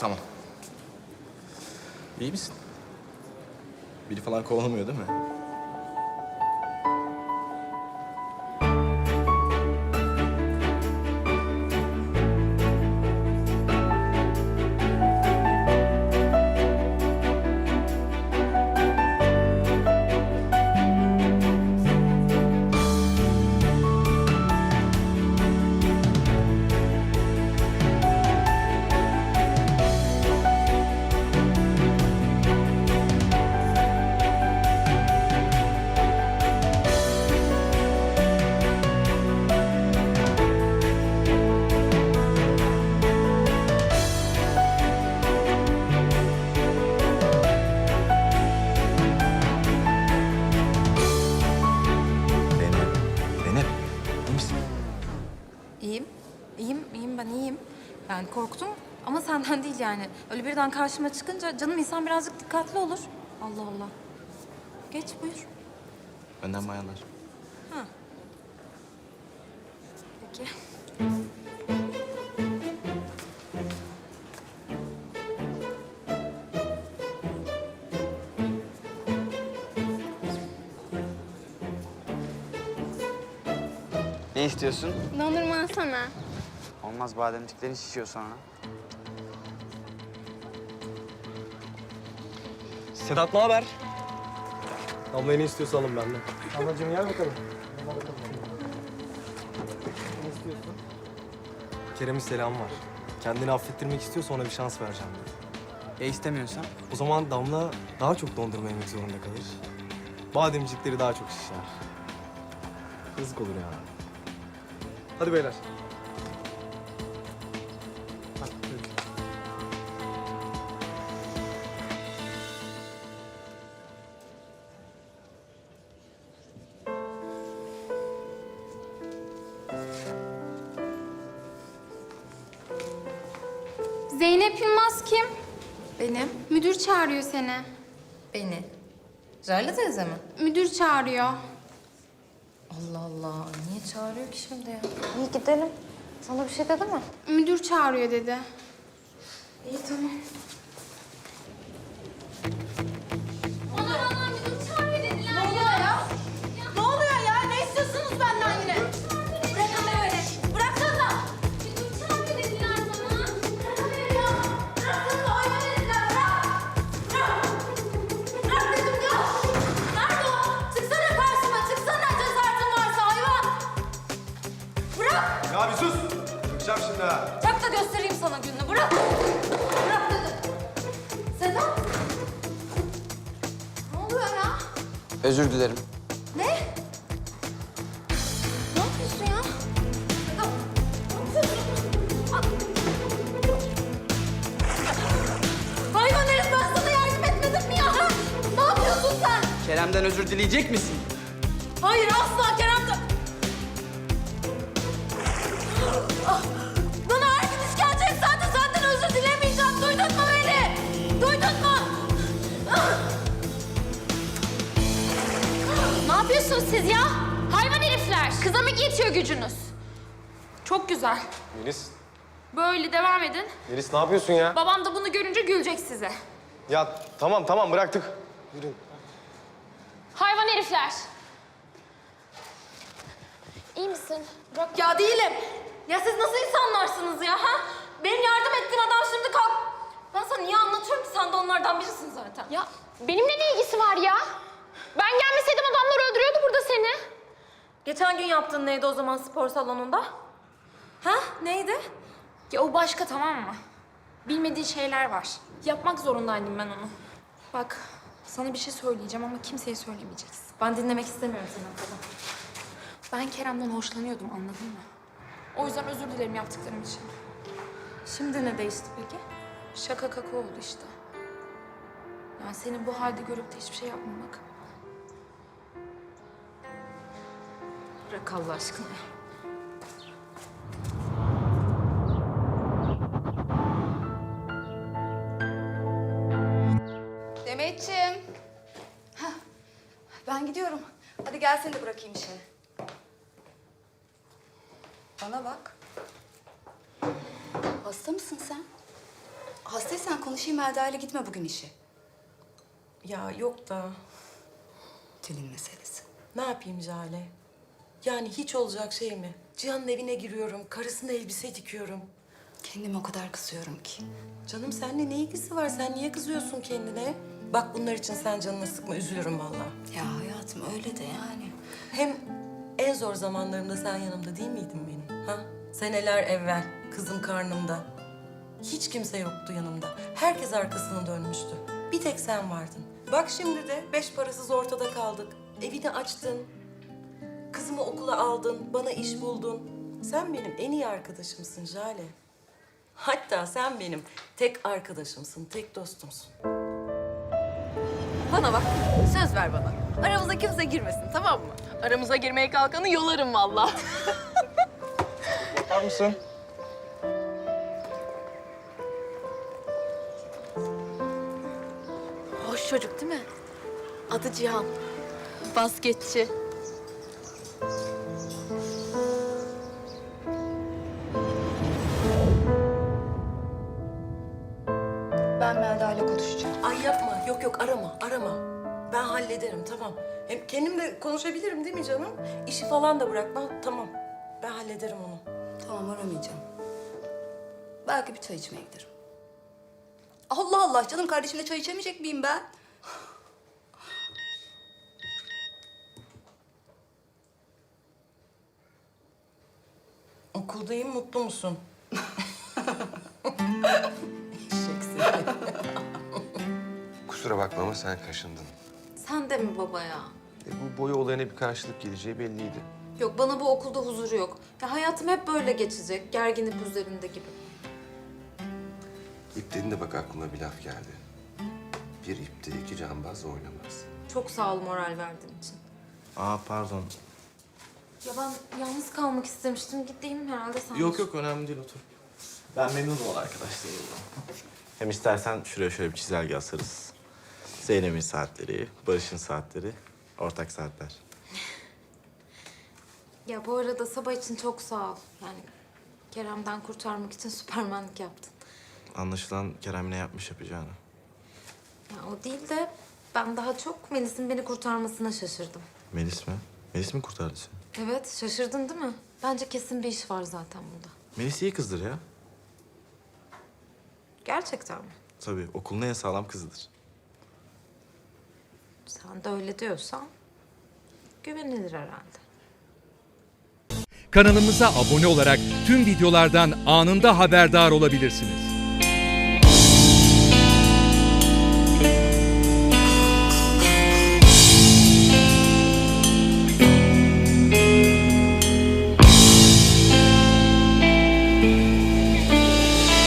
Tamam. İyi misin? Biri falan kovalamıyor değil mi? Korktum ama senden değil yani. Öyle birden karşıma çıkınca canım insan birazcık dikkatli olur. Allah Allah. Geç buyur. Önden bayanlar. Ha. Peki. Ne istiyorsun? Dondurma alsana. Olmaz bademciklerin şişiyor sonra. Sedat ne haber? Abla ne istiyorsa alın benden. Ablacığım gel bakalım. Ne istiyorsun? Kerem'in selamı var. Kendini affettirmek istiyorsa ona bir şans vereceğim dedi. Ya istemiyorsan? O zaman Damla daha çok dondurma yemek zorunda kalır. Bademcikleri daha çok şişer. Yazık olur yani. Hadi beyler. Zeynep Yılmaz kim? Benim. Müdür çağırıyor seni. Beni. Jale teyze mi? Müdür çağırıyor. Allah Allah. Niye çağırıyor ki şimdi ya? İyi gidelim. Sana bir şey dedi mi? Müdür çağırıyor dedi. İyi tamam. Özür dilerim. Ne? Ne yapıyorsun ya? Hayvan herif ben sana yardım etmedim mi ya? Ne yapıyorsun sen? Kerem'den özür dileyecek misin? Hayır asla Kerem de... Ah, yapıyorsunuz siz ya? Hayvan herifler. Kıza mı yetiyor gücünüz? Çok güzel. Melis, Böyle devam edin. Melis ne yapıyorsun ya? Babam da bunu görünce gülecek size. Ya tamam tamam bıraktık. Yürü. Hayvan herifler. İyi misin? Bırak ya değilim. Ya siz nasıl insanlarsınız ya ha? Benim yardım ettiğim adam şimdi kalk. Ben sana niye anlatıyorum ki sen de onlardan birisin zaten. Ya benimle ne ilgisi var ya? Ben gelmeseydim adamlar öldürüyordu burada seni. Geçen gün yaptığın neydi o zaman spor salonunda? Ha? Neydi? Ya o başka tamam mı? Bilmediği şeyler var. Yapmak zorundaydım ben onu. Bak sana bir şey söyleyeceğim ama kimseye söylemeyeceksin. Ben dinlemek istemiyorum seni kadın. Ben Kerem'den hoşlanıyordum anladın mı? O yüzden özür dilerim yaptıklarım için. Şimdi ne değişti peki? Şaka kaka oldu işte. Yani seni bu halde görüp de hiçbir şey yapmamak. Bırak Allah aşkına. Demetciğim. Hah, Ben gidiyorum. Hadi gel seni de bırakayım işe. Bana bak. Hasta mısın sen? Hastaysan konuşayım Melda ile gitme bugün işe. Ya yok da Tülin meselesi. ne yapayım Jale? Yani hiç olacak şey mi? Cihan'ın evine giriyorum, karısına elbise dikiyorum. Kendime o kadar kızıyorum ki. Canım seninle ne ilgisi var? Sen niye kızıyorsun kendine? Bak bunlar için sen canını sıkma, üzülürüm vallahi. Ya hayatım öyle de yani. Hem en zor zamanlarımda sen yanımda değil miydin benim? Ha? Seneler evvel, kızım karnımda. Hiç kimse yoktu yanımda. Herkes arkasını dönmüştü. Bir tek sen vardın. Bak şimdi de beş parasız ortada kaldık. Evini açtın. Kızımı okula aldın, bana iş buldun. Sen benim en iyi arkadaşımsın Jale. Hatta sen benim tek arkadaşımsın, tek dostumsun. Bana bak. Söz ver bana. Aramıza kimse girmesin tamam mı? Aramıza girmeye kalkanı yolarım vallahi. Var mısın? Hoş çocuk değil mi? Adı Cihan. Basketçi. Ben Melda ile konuşacağım. Ay yapma, yok yok arama, arama. Ben hallederim, tamam. Hem kendim de konuşabilirim değil mi canım? İşi falan da bırakma, tamam. Ben hallederim onu. Tamam aramayacağım. Belki bir çay içmeye giderim. Allah Allah canım kardeşimle çay içemeyecek miyim ben? Okuldayım, mutlu musun? Kusura bakma ama sen kaşındın. Sen de mi baba ya? E, bu boya olayına bir karşılık geleceği belliydi. Yok bana bu okulda huzuru yok. Ya hayatım hep böyle geçecek. Gergin ip üzerinde gibi. İp dedin de bak aklıma bir laf geldi. Bir ipte iki cambaz oynamaz. Çok sağ ol moral verdiğin için. Aa pardon. Ya ben yalnız kalmak istemiştim. Gideyim herhalde sen. Yok yok önemli değil otur. Ben memnunum ol arkadaşlarımla. Hem istersen şuraya şöyle bir çizelge asarız. Zeynep'in saatleri, Barış'ın saatleri, ortak saatler. Ya bu arada sabah için çok sağ ol. Yani Kerem'den kurtarmak için süpermenlik yaptın. Anlaşılan Kerem ne yapmış yapacağını. Ya o değil de ben daha çok Melis'in beni kurtarmasına şaşırdım. Melis mi? Melis mi kurtardı seni? Evet şaşırdın değil mi? Bence kesin bir iş var zaten bunda. Melis iyi kızdır ya. Gerçekten mi? Tabii okulun en sağlam kızıdır. Sen de öyle diyorsan güvenilir herhalde. Kanalımıza abone olarak tüm videolardan anında haberdar olabilirsiniz.